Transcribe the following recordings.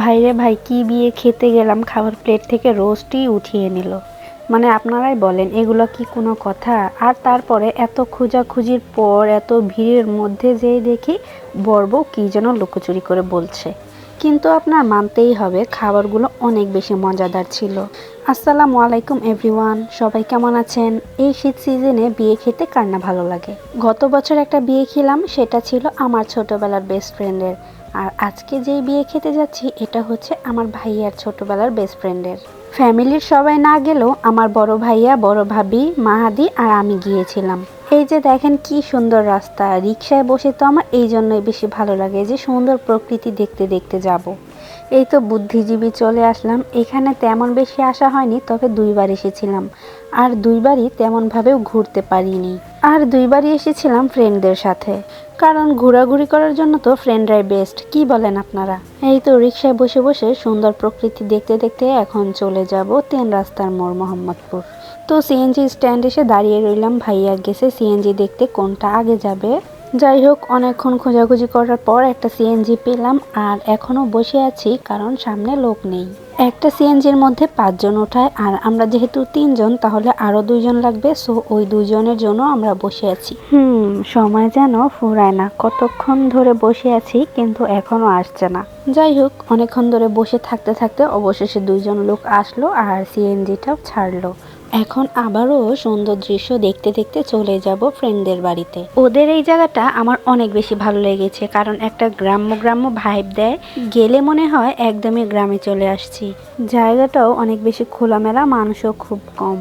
ভাইরে ভাই, কি বিয়ে খেতে গেলাম? খাবার প্লেট থেকে রোস্টই উঠিয়ে নিল। মানে আপনারাই বলেন, এগুলো কি কোনো কথা? আর তারপরে এত খোঁজাখুঁজির পর, এত ভিড়ের মধ্যে যেই দেখি বর্ব কি যেন লুকোচুরি করে বলছে। কিন্তু আপনার মানতেই হবে, খাবারগুলো অনেক বেশি মজাদার ছিল। আসসালামু আলাইকুম এভরিওয়ান, সবাই কেমন আছেন? এই শীত সিজনে বিয়ে খেতে কার না ভালো লাগে? গত বছর একটা বিয়ে খেলাম, সেটা ছিল আমার ছোটবেলার বেস্ট ফ্রেন্ডের আর আজকে যেই বিয়ে খেতে যাচ্ছি, এটা হচ্ছে আমার ভাইয়ার ছোটবেলার বেস্ট ফ্রেন্ডের ফ্যামিলির সবাই না গেলেও আমার বড় ভাইয়া, বড় ভাবি, মাহাদি আর আমি গিয়েছিলাম এই যে দেখেন কি সুন্দর রাস্তা রিক্সায় বসে তো আমার এই জন্যই বেশি ভালো লাগে যে সুন্দর প্রকৃতি দেখতে দেখতে যাব। এই তো বুদ্ধিজীবী চলে আসলাম। এখানে তেমন বেশি আসা হয়নি, তবে দুইবার এসেছিলাম। আর দুইবারই তেমনভাবেও ঘুরতে পারিনি। আর দুইবারই এসেছিলাম ফ্রেন্ডদের সাথে। কারণ ঘোরাঘুরি করার জন্য তো ফ্রেন্ডরাই বেস্ট কি বলেন আপনারা? এই তো রিক্সায় বসে বসে সুন্দর প্রকৃতি দেখতে দেখতে এখন চলে যাব তিন রাস্তার মোড় মোহাম্মদপুর। তো সিএনজি স্ট্যান্ড এসে দাঁড়িয়ে রইলাম, ভাইয়া গেছে সিএনজি দেখতে কোনটা আগে যাবে? যাই হোক অনেকক্ষণ খোঁজাখুঁজি করার পর একটা সিএনজি পেলাম আর এখনও বসে আছি, কারণ সামনে লোক নেই। একটা সিএনজির মধ্যে পাঁচজন ওঠায় আর আমরা যেহেতু তিনজন, তাহলে আরও দুইজন লাগবে, সো ওই দুইজনের জন্য আমরা বসে আছি। হুম, সময় যেন ফুরায় না। কতক্ষণ ধরে বসে আছি, কিন্তু এখনও আসছে না। যাই হোক অনেকক্ষণ ধরে বসে থাকতে থাকতে অবশেষে দুইজন লোক আসলো আর সিএনজিটাও ছাড়লো। এখন আবারও সুন্দর দৃশ্য দেখতে দেখতে চলে যাব ফ্রেন্ডদের বাড়িতে। ওদের এই জায়গাটা আমার অনেক বেশি ভালো লেগেছে, কারণ একটা গ্রাম্য গ্রাম্য ভাইব দেয়। গেলে মনে হয় একদমই গ্রামে চলে আসছি। জায়গাটাও অনেক বেশি খোলামেলা, মানুষও খুব কম।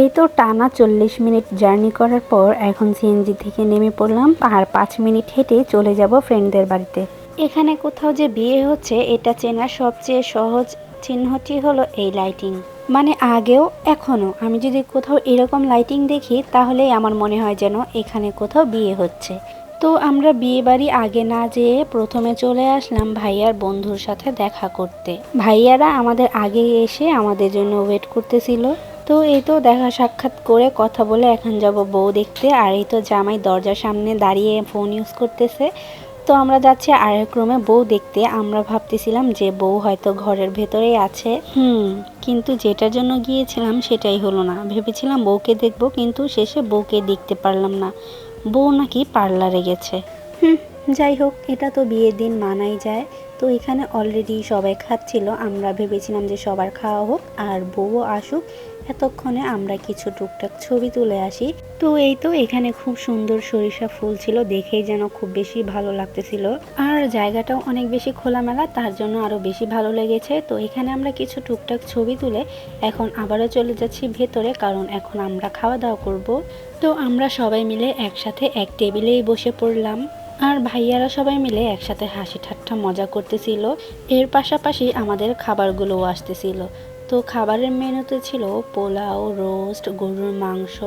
এই তো টানা চল্লিশ মিনিট জার্নি করার পর এখন সিএনজি থেকে নেমে পড়লাম আর পাঁচ মিনিট হেঁটে চলে যাব ফ্রেন্ডদের বাড়িতে। এখানে কোথাও যে বিয়ে হচ্ছে, এটা চেনার সবচেয়ে সহজ চিহ্নটি হলো এই লাইটিং মানে আগেও, এখনও। আমি যদি কোথাও এরকম লাইটিং দেখি, তাহলেই আমার মনে হয় যেন এখানে কোথাও বিয়ে হচ্ছে। তো আমরা বিয়ে বাড়ি আগে না যেয়ে প্রথমে চলে আসলাম ভাইয়ার বন্ধুর সাথে দেখা করতে। ভাইয়ারা আমাদের আগে এসে আমাদের জন্য ওয়েট করতেছিল। তো এই তো দেখা সাক্ষাৎ করে কথা বলে এখন যাব বউ দেখতে, আর এই তো জামাই দরজার সামনে দাঁড়িয়ে ফোন ইউজ করতেছে। তো আমরা যাচ্ছি আরেক রুমে। বউ দেখতে আমরা ভাবতেছিলাম যে বউ হয়তো ঘরের ভেতরেই আছে। হুম, কিন্তু যেটার জন্য গিয়েছিলাম সেটাই হলো না। ভেবেছিলাম বউকে দেখব, কিন্তু শেষে বউকে দেখতে পারলাম না। বউ নাকি পার্লারে গেছে। হুম যাই হোক, এটা তো বিয়ের দিন মানাই যায়। তো এখানে অলরেডি সবাই খাচ্ছিল, আমরা ভেবেছিলাম যে সবার খাওয়া হোক আর বউও আসুক। এতক্ষণে আমরা কিছু টুকটাক ছবি তুলে আসি। তো এই তো এখানে খুব সুন্দর সরিষা ফুল ছিল, দেখেই যেন খুব বেশি ভালো লাগতেছিল। আর জায়গাটাও অনেক বেশি খোলামেলা, তার জন্য আরও বেশি ভালো লেগেছে। তো এখানে আমরা কিছু টুকটাক ছবি তুলে এখন আবারও চলে যাচ্ছি ভেতরে, কারণ এখন আমরা খাওয়া দাওয়া করব। তো আমরা সবাই মিলে একসাথে এক টেবিলেই বসে পড়লাম। আর ভাইয়ারা সবাই মিলে একসাথে হাসি ঠাট্টা মজা করতেছিল। এর পাশাপাশি আমাদের খাবারগুলোও আসতেছিল। তো খাবারের মেনুতে ছিল পোলাও, রোস্ট, গরুর মাংস,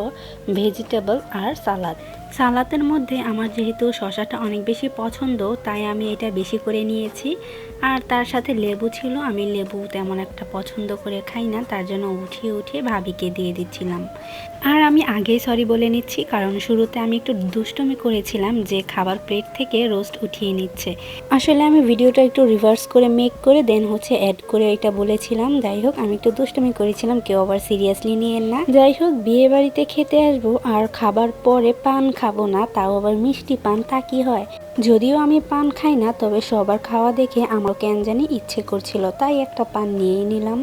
ভেজিটেবল আর সালাদ। সালাদের মধ্যে আমার যেহেতু শশাটা অনেক বেশি পছন্দ, তাই আমি এটা বেশি করে নিয়েছি। আর তার সাথে লেবু ছিল, আমি লেবু তেমন একটা পছন্দ করে খাই না, তার জন্য উঠিয়ে উঠিয়ে ভাবিকে দিয়ে দিচ্ছিলাম। আর আমি আগেই সরি বলে নিচ্ছি, কারণ শুরুতে আমি একটু দুষ্টমি করেছিলাম যে খাবার প্লেট থেকে রোস্ট উঠিয়ে নিচ্ছে। আসলে আমি ভিডিওটা একটু রিভার্স করে মেক করে দেন হচ্ছে অ্যাড করে এটা বলেছিলাম। যাই হোক, আমি একটু দুষ্টমি করেছিলাম, কেউ আবার সিরিয়াসলি নিয়েন না। যাই হোক বিয়ে বাড়িতে খেতে আসব, আর খাবার পরে পান খাব না, তাও আবার মিষ্টি পান, তা কি হয়? যদিও আমি পান খাই না, তবে সবার খাওয়া দেখে আমার কেন জানি ইচ্ছে করছিল, তাই একটা পান নিয়েই নিলাম।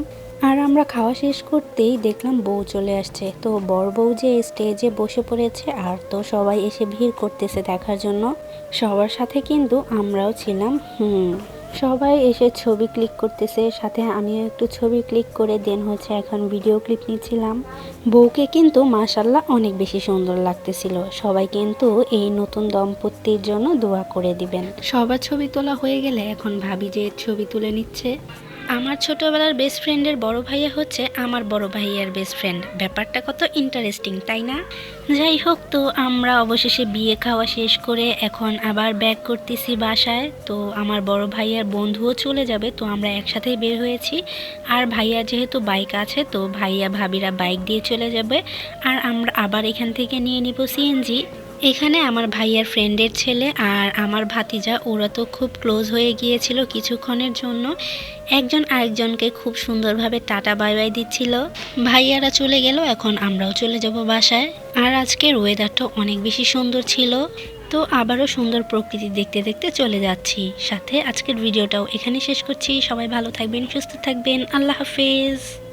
আর আমরা খাওয়া শেষ করতেই দেখলাম বউ চলে আসছে, তো বর বউ যে স্টেজে বসে পড়েছে, আর তো সবাই এসে ভিড় করতেছে দেখার জন্য। সবার সাথে কিন্তু আমরাও ছিলাম, হুম। সবাই এসে ছবি ক্লিক করতেছে, সাথে আমিও একটু ছবি ক্লিক করে দেন হচ্ছে এখন ভিডিও ক্লিপ নিচ্ছিলাম। বউকে কিন্তু মাশাল্লাহ অনেক বেশি সুন্দর লাগতেছিল। সবাই কিন্তু এই নতুন দম্পতির জন্য দোয়া করে দিবেন। সবার ছবি তোলা হয়ে গেলে এখন ভাবি যে ছবি তুলে নিচ্ছে। আমার ছোটবেলার বেস্ট ফ্রেন্ডের বড় ভাইয়া হচ্ছে আমার বড় ভাইয়ার বেস্ট ফ্রেন্ড ব্যাপারটা কত ইন্টারেস্টিং তাই না? যাই হোক তো, আমরা অবশেষে বিয়ে খাওয়া শেষ করে এখন আবার ব্যাক করতেছি বাসায়। তো আমার বড় ভাইয়ার বন্ধুও চলে যাবে, তো আমরা একসাথেই বের হয়েছি। আর ভাইয়া যেহেতু বাইক আছে, তো ভাইয়া ভাবিরা বাইক দিয়ে চলে যাবে। আর আমরা আবার এখান থেকে নিয়ে নিব সিএনজি এখানে আমার ভাইয়ার ফ্রেন্ডের ছেলে আর আমার ভাতিজা, ওরা তো খুব ক্লোজ হয়ে গিয়েছিল কিছুক্ষণের জন্য। একজন আরেকজনকে খুব সুন্দরভাবে টাটা বাই বাই দিচ্ছিল। ভাইয়ারা চলে গেল, এখন আমরাও চলে যাব বাসায়। আর আজকের ওয়েদারটা অনেক বেশি সুন্দর ছিল। তো আবারও সুন্দর প্রকৃতি দেখতে দেখতে চলে যাচ্ছি। সাথে আজকের ভিডিওটাও এখানে শেষ করছি। সবাই ভালো থাকবেন, সুস্থ থাকবেন। আল্লাহ হাফেজ।